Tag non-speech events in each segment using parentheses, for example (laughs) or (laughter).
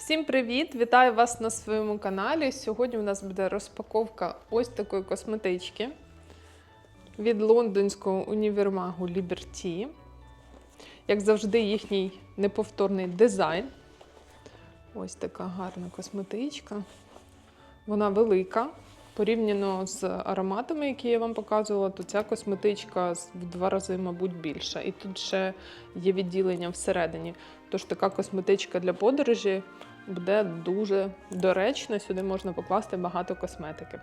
Всім привіт! Вітаю вас на своєму каналі. Сьогодні у нас буде розпаковка ось такої косметички від лондонського універмагу Liberty. Як завжди, їхній неповторний дизайн. Ось така гарна косметичка. Вона велика. Порівняно з ароматами, які я вам показувала, то ця косметичка в два рази, мабуть, більша. І тут ще є відділення всередині. Тож така косметичка для подорожі буде дуже доречна. Сюди можна покласти багато косметики.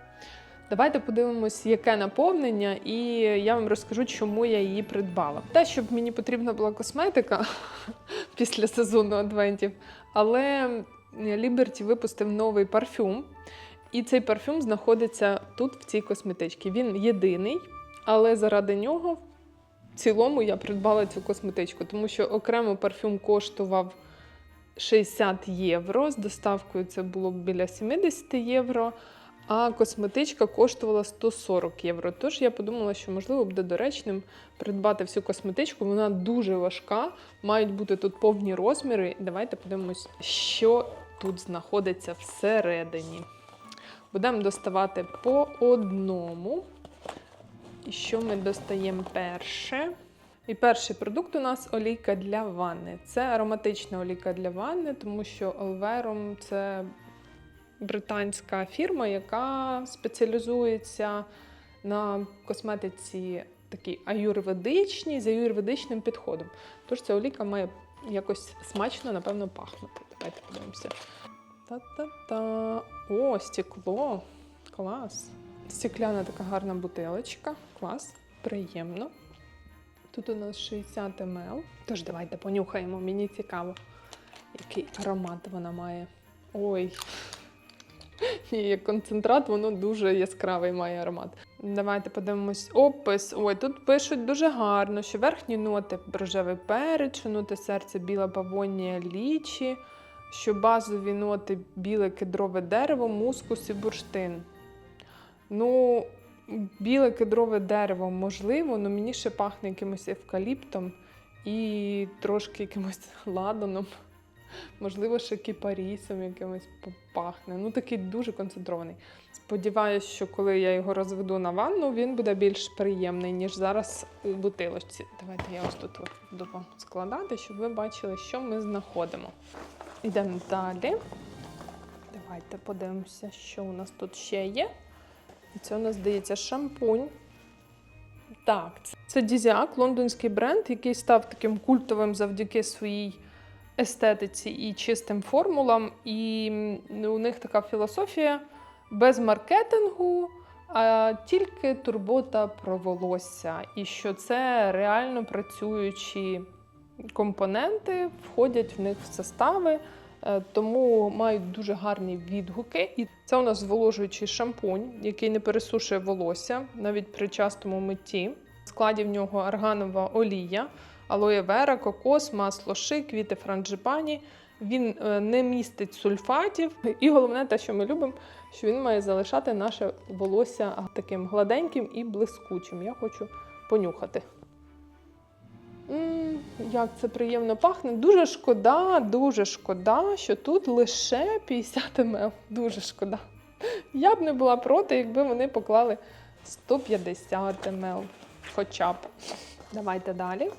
Давайте подивимось, яке наповнення, і я вам розкажу, чому я її придбала. Те, щоб мені потрібна була косметика (laughs) після сезону адвентів, але Liberty випустив новий парфюм. І цей парфюм знаходиться тут, в цій косметичці. Він єдиний, але заради нього в цілому я придбала цю косметичку, тому що окремо парфюм коштував 60 євро. З доставкою це було біля 70 євро. А косметичка коштувала 140 євро. Тож я подумала, що можливо буде доречним придбати всю косметичку. Вона дуже важка, мають бути тут повні розміри. Давайте подивимось, що тут знаходиться всередині. Будемо доставати по одному. І що ми достаємо перше? І перший продукт у нас олійка для ванни. Це ароматична олійка для ванни, тому що Alverum – це британська фірма, яка спеціалізується на косметиці такій аюрведичній, з аюрведичним підходом. Тож ця олійка має якось смачно, напевно, пахнути. Давайте подивимося. Та-та-та. О, стекло. Клас. Стекляна така гарна бутилочка. Клас. Приємно. Тут у нас 60 мл. Тож давайте понюхаємо. Мені цікаво, який аромат вона має. Ой. (laughs) Ні, як концентрат, воно дуже яскравий має аромат. Давайте подивимось опис. Ой, тут пишуть дуже гарно, що верхні ноти рожевий перець, що ноти серця біла павонія лічі, що базові ноти біле кедрове дерево, мускус і бурштин. Ну, біле кедрове дерево можливо, але мені ще пахне якимось евкаліптом і трошки якимось (laughs) ладаном. Можливо, ще кіпарісом якимось пахне. Ну, такий дуже концентрований. Сподіваюсь, що коли я його розведу на ванну, він буде більш приємний, ніж зараз у бутилочці. Давайте я ось тут буду складати, щоб ви бачили, що ми знаходимо. Йдемо далі. Давайте подивимося, що у нас тут ще є. Це у нас здається шампунь. Так, це Дізіак, лондонський бренд, який став таким культовим завдяки своїй естетиці і чистим формулам. І у них така філософія без маркетингу, а тільки турбота про волосся. І що це реально працюючі компоненти, входять в них в состави. Е, Тому мають дуже гарні відгуки. І це у нас зволожуючий шампунь, який не пересушує волосся навіть при частому митті. В складі в нього арганова олія, алоє вера, кокос, масло ши, квіти франджипані. Він е, не містить сульфатів. І головне, те, що ми любимо, що він має залишати наше волосся таким гладеньким і блискучим. Я хочу понюхати. М, Як це приємно пахне. Дуже шкода, дуже шкода, що тут лише 50 мл. Дуже шкода. Я б не була проти, якби вони поклали 150 мл. Хоча б. Давайте далі.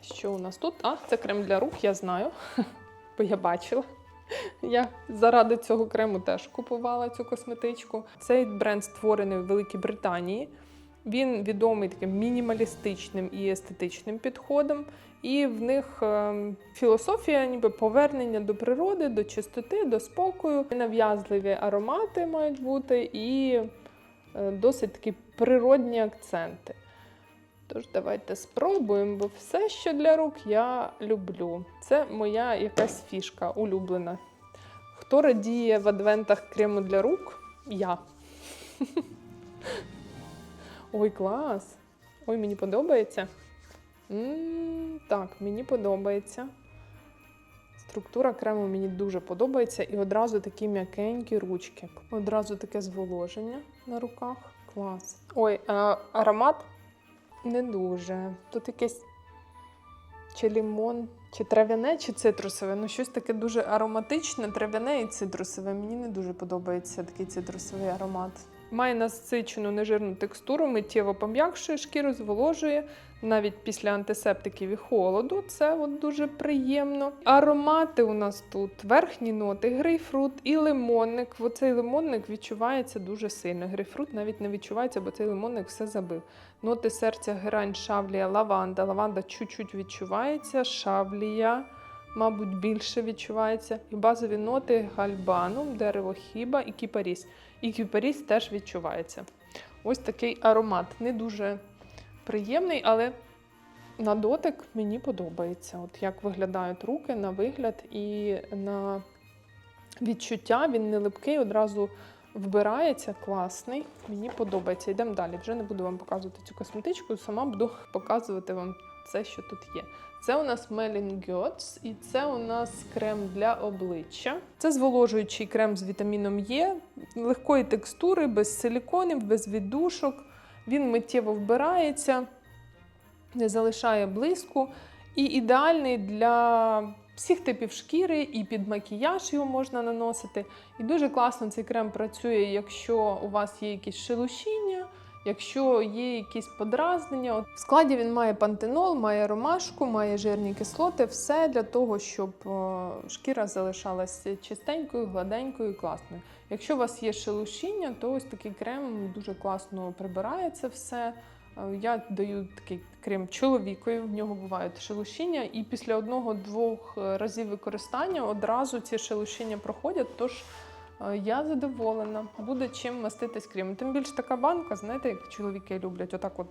Що у нас тут? А, це крем для рук, я знаю, (laughs) бо я бачила. Я заради цього крему теж купувала цю косметичку. Цей бренд створений в Великій Британії. Він відомий таким мінімалістичним і естетичним підходом, і в них е, філософія, ніби повернення до природи, до чистоти, до спокою. Нав'язливі аромати мають бути і е, досить такі природні акценти. Тож давайте спробуємо, бо все, що для рук, я люблю. Це моя якась фішка улюблена. Хто радіє в адвентах крему для рук? Я. (laughs) Ой, клас! Ой, мені подобається. так, мені подобається. Структура крему мені дуже подобається. І одразу такі м'якенькі ручки. Одразу таке зволоження на руках. Клас. Ой, а, аромат не дуже. Тут якесь чи лімон, чи трав'яне, чи цитрусове. Ну, щось таке дуже ароматичне, трав'яне і цитрусове. Мені не дуже подобається такий цитрусовий аромат. Має насичену нежирну текстуру, миттєво пом'якшує шкіру, зволожує навіть після антисептиків і холоду. Це от дуже приємно. Аромати у нас тут верхні ноти, грейпфрут і лимонник. Оцей лимонник відчувається дуже сильно. Грейпфрут навіть не відчувається, бо цей лимонник все забив. Ноти серця, герань, шавлія, лаванда. Лаванда чуть-чуть відчувається, шавлія, мабуть, більше відчувається. І базові ноти гальбанум, дерево хіба і кіпаріс. І кіпаріс теж відчувається. Ось такий аромат. Не дуже приємний, але на дотик мені подобається. От як виглядають руки на вигляд і на відчуття. Він не липкий, одразу вбирається, класний. Мені подобається. Йдемо далі. Вже не буду вам показувати цю косметичку, сама буду показувати вам це, що тут є. Це у нас Melin Götz і це у нас крем для обличчя. Це зволожуючий крем з вітаміном Е, легкої текстури, без силіконів, без віддушок. Він миттєво вбирається, не залишає блиску. І ідеальний для всіх типів шкіри, і під макіяж його можна наносити. І дуже класно цей крем працює, якщо у вас є якісь шелушіння, якщо є якісь подразнення. В складі він має пантенол, має ромашку, має жирні кислоти, все для того, щоб е, шкіра залишалася чистенькою, гладенькою класною. Якщо у вас є шелушіння, то ось такий крем дуже класно прибирає це все. Е, Я даю такий крем чоловікові, в нього бувають шелушіння, і після одного-двох разів використання одразу ці шелушіння проходять. Тож я задоволена, буде чим маститись кремом. Тим більше така банка, знаєте, як чоловіки люблять, отак от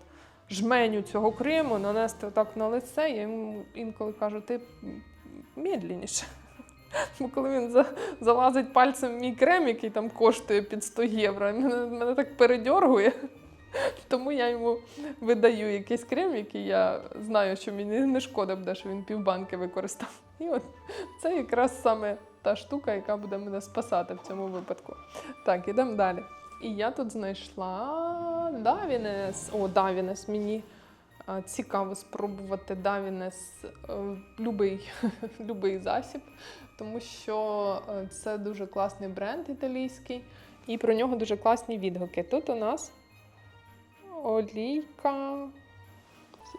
жменю цього крему, нанести отак на лице. Я йому інколи кажу, ти медленніше. (laughs) Бо коли він залазить пальцем в мій крем, який там коштує під 100 євро, мене, мене так передьоргує. (laughs) Тому я йому видаю якийсь крем, який я знаю, що мені не шкода буде, що він півбанки використав. І от це якраз саме та штука, яка буде мене спасати в цьому випадку. Так, ідемо далі. І я тут знайшла Давінес. О, Давінес мені. Цікаво спробувати Давінес любий, (laughs) любий засіб, тому що е, це дуже класний бренд італійський, і про нього дуже класні відгуки. Тут у нас олійка.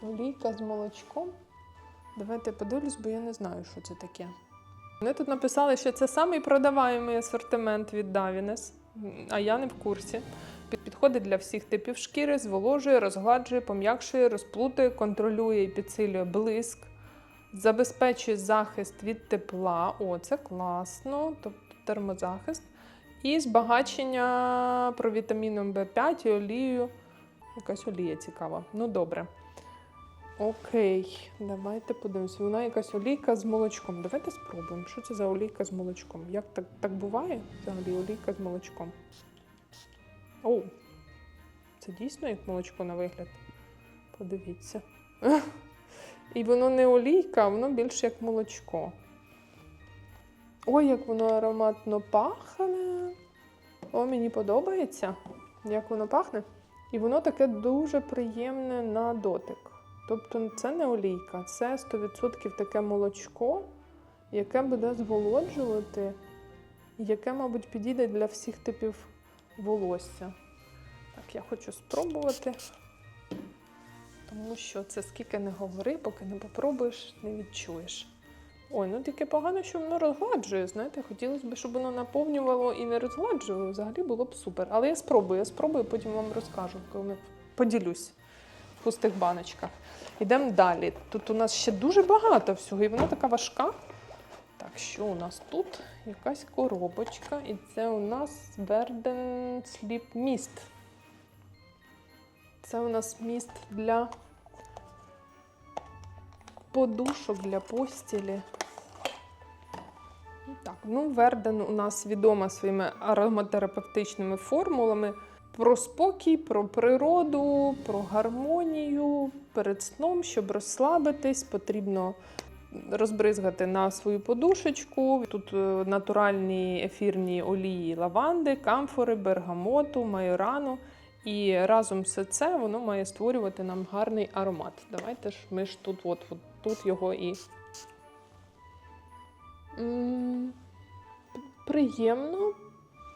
Олійка з молочком. Давайте подивлюсь, бо я не знаю, що це таке. Вони тут написали, що це самий продаваємий асортимент від Davines, а я не в курсі. Підходить для всіх типів шкіри, зволожує, розгладжує, пом'якшує, розплутує, контролює і підсилює блиск, забезпечує захист від тепла. О, це класно, тобто термозахист. І збагачення провітаміном В5 і олією. Якась олія цікава. Ну, добре. Окей, давайте подивимось. Вона якась олійка з молочком. Давайте спробуємо. Що це за олійка з молочком? Як так, так буває? Взагалі олійка з молочком. О, це дійсно як молочко на вигляд. Подивіться. І воно не олійка, а воно більше як молочко. Ой, як воно ароматно пахне. О, мені подобається, як воно пахне. І воно таке дуже приємне на дотик. Тобто це не олійка, це 100% таке молочко, яке буде зволоджувати, яке, мабуть, підійде для всіх типів волосся. Так, я хочу спробувати, тому що це скільки не говори, поки не попробуєш, не відчуєш. Ой, ну тільки погано, що воно розгладжує. Знаєте, хотілося б, щоб воно наповнювало і не розгладжувало. Взагалі було б супер. Але я спробую, я спробую, потім вам розкажу, коли поділюсь пустих баночках. Йдемо далі. Тут у нас ще дуже багато всього, і вона така важка. Так, що у нас тут? Якась коробочка, і це у нас Verden Sleep Mist. Це у нас міст для подушок для постілі. Так, ну Верден у нас відома своїми ароматерапевтичними формулами про спокій, про природу, про гармонію перед сном, щоб розслабитись, потрібно розбризгати на свою подушечку. Тут е, натуральні ефірні олії лаванди, камфори, бергамоту, майорану. І разом все це воно має створювати нам гарний аромат. Давайте ж ми ж тут от, от тут його і. М, Приємно,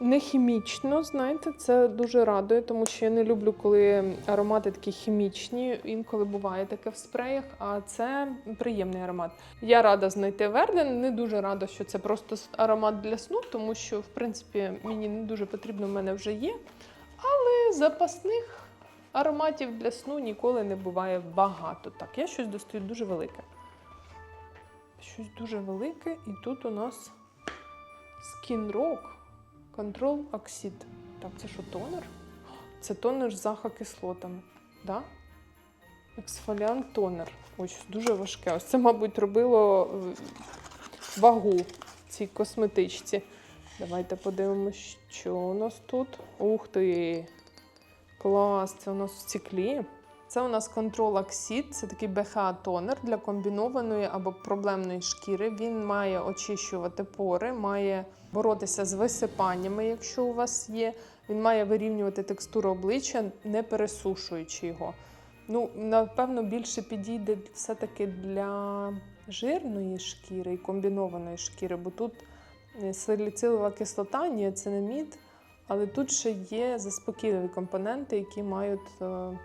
не хімічно, знаєте, це дуже радує, тому що я не люблю, коли аромати такі хімічні. Інколи буває таке в спреях, а це приємний аромат. Я рада знайти Верден. Не дуже рада, що це просто аромат для сну, тому що, в принципі, мені не дуже потрібно, в мене вже є. Але запасних ароматів для сну ніколи не буває багато. Так, я щось достаю дуже велике. Щось дуже велике, і тут у нас Rock Control Oxid. Так, це що, тонер? Це тонер з захокислотами. Да? Ексфоліант тонер. Ой, щось дуже важке. Ось це, мабуть, робило е, вагу цій косметичці. Давайте подивимось, що у нас тут. Ух ти! Клас! Це у нас в стеклі. Це у нас Control Oxid, це такий BHA-тонер для комбінованої або проблемної шкіри. Він має очищувати пори, має боротися з висипаннями, якщо у вас є. Він має вирівнювати текстуру обличчя, не пересушуючи його. Ну, напевно, більше підійде все-таки для жирної шкіри і комбінованої шкіри, бо тут е, саліцилова кислота, ніацинамід, але тут ще є заспокійливі компоненти, які мають е,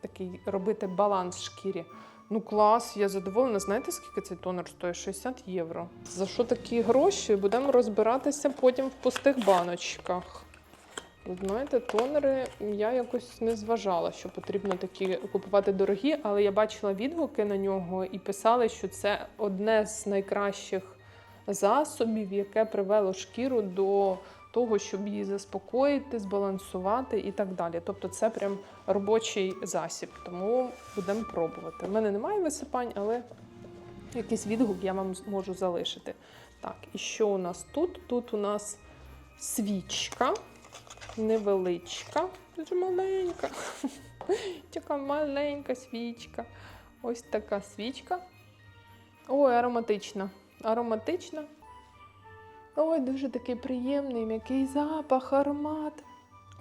такий робити баланс шкірі. Ну клас, я задоволена. Знаєте, скільки цей тонер стоїть? 60 євро. За що такі гроші? Будемо розбиратися потім в пустих баночках. Знаєте, тонери я якось не зважала, що потрібно такі купувати дорогі, але я бачила відгуки на нього і писали, що це одне з найкращих засобів, яке привело шкіру до того, щоб її заспокоїти, збалансувати і так далі. Тобто це прям робочий засіб, тому будемо пробувати. У мене немає висипань, але якийсь відгук я вам можу залишити. Так, і що у нас тут? Тут у нас свічка невеличка, дуже маленька. (laughs) Така маленька свічка. Ось така свічка. Ой, ароматична. Ароматична. Ой, дуже такий приємний, м'який запах, аромат.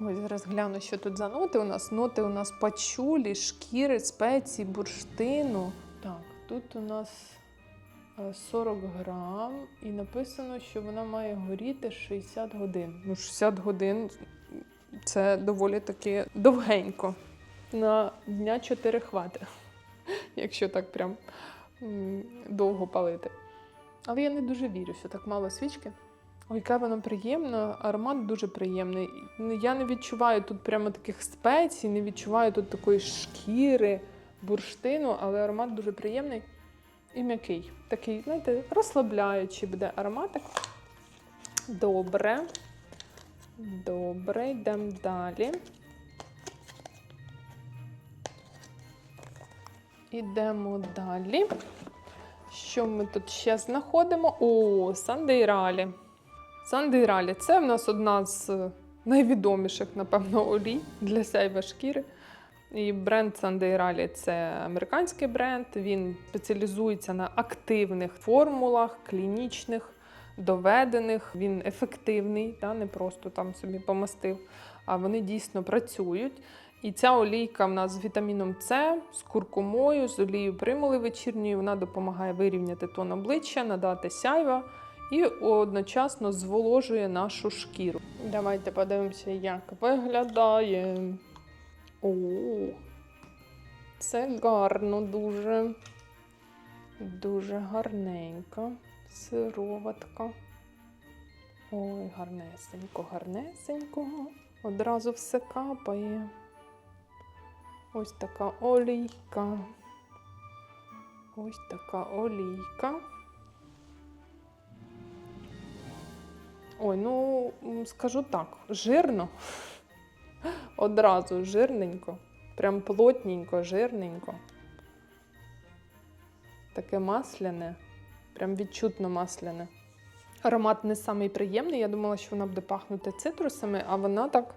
Ой, зараз гляну, що тут за ноти у нас. Ноти у нас пачулі, шкіри, спеції, бурштину. Так, тут у нас е, 40 грам, і написано, що вона має горіти 60 годин. Ну, 60 годин це доволі таки довгенько. На дня 4 хвати, (laughs) якщо так прям довго палити. Але я не дуже вірю, що так мало свічки. Ой, яка вона приємна, аромат дуже приємний. Я не відчуваю тут прямо таких спецій, не відчуваю тут такої шкіри, бурштину, але аромат дуже приємний і м'який. Такий, знаєте, розслабляючий буде ароматик. Добре. Добре, йдемо далі. Ідемо далі. Що ми тут ще знаходимо? О, Сандейралі. Сандейралі це в нас одна з е, найвідоміших, напевно, олій для сяйва шкіри. І бренд Сандейралі це американський бренд. Він спеціалізується на активних формулах, клінічних, доведених. Він ефективний, та, не просто там собі помастив, а вони дійсно працюють. І ця олійка в нас з вітаміном С, з куркумою, з олією примули вечірньої. Вона допомагає вирівняти тон обличчя, надати сяйва і одночасно зволожує нашу шкіру. Давайте подивимося, як виглядає. О, це гарно дуже. Дуже гарненька сироватка. Ой, гарнесенько, гарнесенько. Одразу все капає. Ось така олійка. Ось така олійка. Ой, ну скажу так, жирно. (laughs) Одразу жирненько. Прям плотненько, жирненько. Таке масляне, прям відчутно масляне. Аромат не самий приємний. Я думала, що вона буде пахнути цитрусами, а вона так,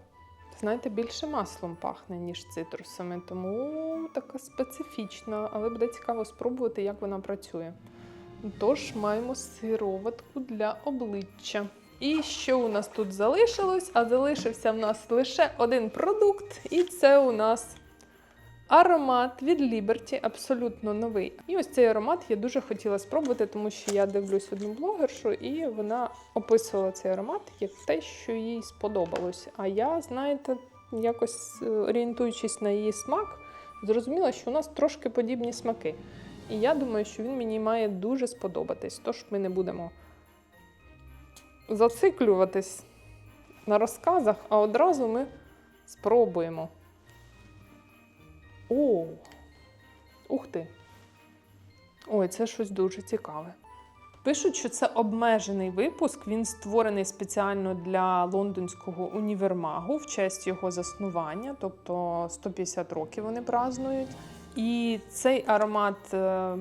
знаєте, більше маслом пахне, ніж цитрусами. Тому така специфічна, але буде цікаво спробувати, як вона працює. Тож маємо сироватку для обличчя. І що у нас тут залишилось? А залишився в нас лише один продукт, і це у нас Аромат від Liberty абсолютно новий. І ось цей аромат я дуже хотіла спробувати, тому що я дивлюсь одну блогершу, і вона описувала цей аромат як те, що їй сподобалось. А я, знаєте, якось е, орієнтуючись на її смак, зрозуміла, що у нас трошки подібні смаки. І я думаю, що він мені має дуже сподобатись. Тож ми не будемо зациклюватись на розказах, а одразу ми спробуємо. О! Ух ти! Ой, це щось дуже цікаве. Пишуть, що це обмежений випуск. Він створений спеціально для лондонського універмагу в честь його заснування, тобто 150 років вони празнують. І цей аромат е,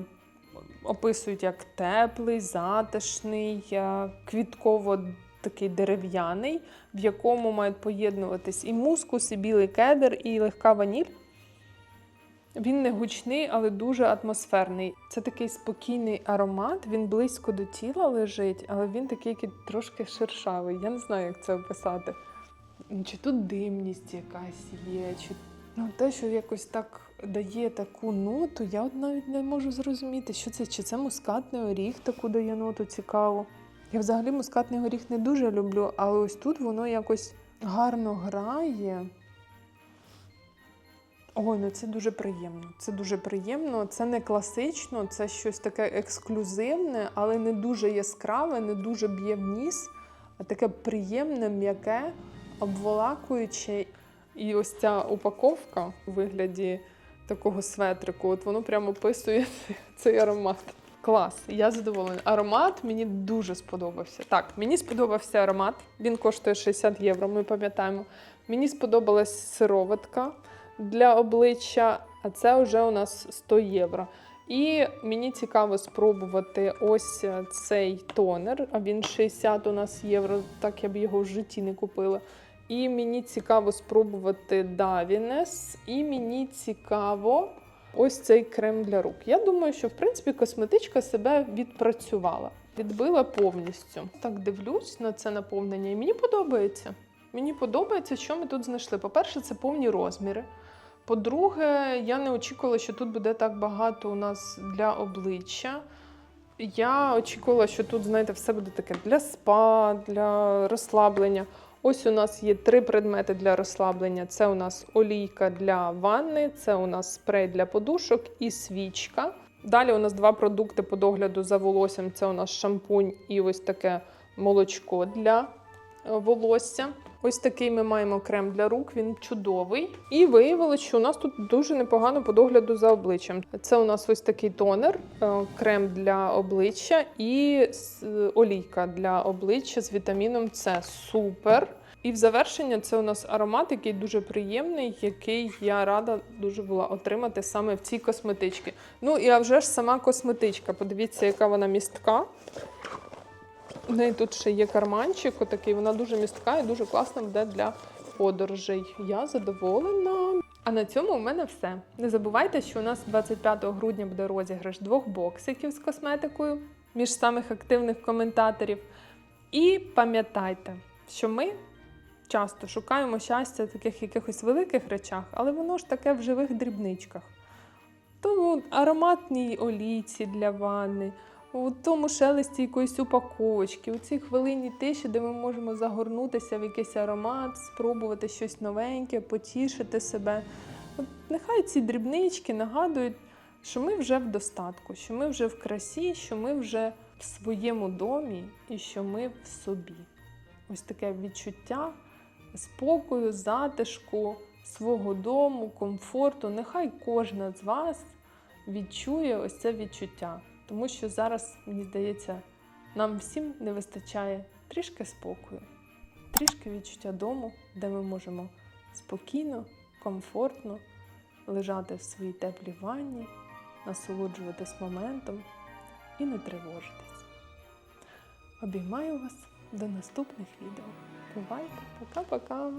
описують як теплий, затишний, е, квітково такий дерев'яний, в якому мають поєднуватись і мускус, і білий кедр, і легка ваніль. Він не гучний, але дуже атмосферний. Це такий спокійний аромат, він близько до тіла лежить, але він такий трошки шершавий. Я не знаю, як це описати. Чи тут димність якась є, чи ну, те, що якось так дає таку ноту, я навіть не можу зрозуміти, що це, чи це мускатний оріг таку дає ноту цікаву. Я взагалі мускатний горіх не дуже люблю, але ось тут воно якось гарно грає. Ой, ну це дуже приємно. Це дуже приємно. Це не класично, це щось таке ексклюзивне, але не дуже яскраве, не дуже б'є в ніс, а таке приємне, м'яке, обволакуюче. І ось ця упаковка у вигляді такого светрику, от воно прямо описує (laughs) цей аромат. Клас, я задоволена. Аромат мені дуже сподобався. Так, мені сподобався аромат. Він коштує 60 євро, ми пам'ятаємо. Мені сподобалась сироватка для обличчя, а це вже у нас 100 євро. І мені цікаво спробувати ось цей тонер, а він 60 у нас євро, так я б його в житті не купила. І мені цікаво спробувати Davines, і мені цікаво ось цей крем для рук. Я думаю, що в принципі косметичка себе відпрацювала, відбила повністю. Так дивлюсь на це наповнення, і мені подобається. Мені подобається, що ми тут знайшли. По-перше, це повні розміри. По-друге, я не очікувала, що тут буде так багато у нас для обличчя. Я очікувала, що тут, знаєте, все буде таке для спа, для розслаблення. Ось у нас є три предмети для розслаблення: це у нас олійка для ванни, це у нас спрей для подушок і свічка. Далі у нас два продукти по догляду за волоссям: це у нас шампунь і ось таке молочко для волосся. Ось такий ми маємо крем для рук, він чудовий. І виявилось, що у нас тут дуже непогано по догляду за обличчям. Це у нас ось такий тонер, е, крем для обличчя і олійка для обличчя з вітаміном С. Супер. І в завершення це у нас аромат, який дуже приємний, який я рада дуже була отримати саме в цій косметичці. Ну і а вже ж сама косметичка. Подивіться, яка вона містка. В неї тут ще є карманчик, отакий, вона дуже містка і дуже класна буде для подорожей. Я задоволена. А на цьому у мене все. Не забувайте, що у нас 25 грудня буде розіграш двох боксиків з косметикою між самих активних коментаторів. І пам'ятайте, що ми часто шукаємо щастя в таких якихось великих речах, але воно ж таке в живих дрібничках. Тому ароматній олійці для ванни, у тому шелесті якоїсь упаковочки, у цій хвилині тиші, де ми можемо загорнутися в якийсь аромат, спробувати щось новеньке, потішити себе. От нехай ці дрібнички нагадують, що ми вже в достатку, що ми вже в красі, що ми вже в своєму домі і що ми в собі. Ось таке відчуття спокою, затишку, свого дому, комфорту. Нехай кожна з вас відчує ось це відчуття. Тому що зараз, мені здається, нам всім не вистачає трішки спокою, трішки відчуття дому, де ми можемо спокійно, комфортно лежати в своїй теплій ванні, насолоджуватись моментом і не тривожитись. Обіймаю вас до наступних відео. Бувайте, пока-пока!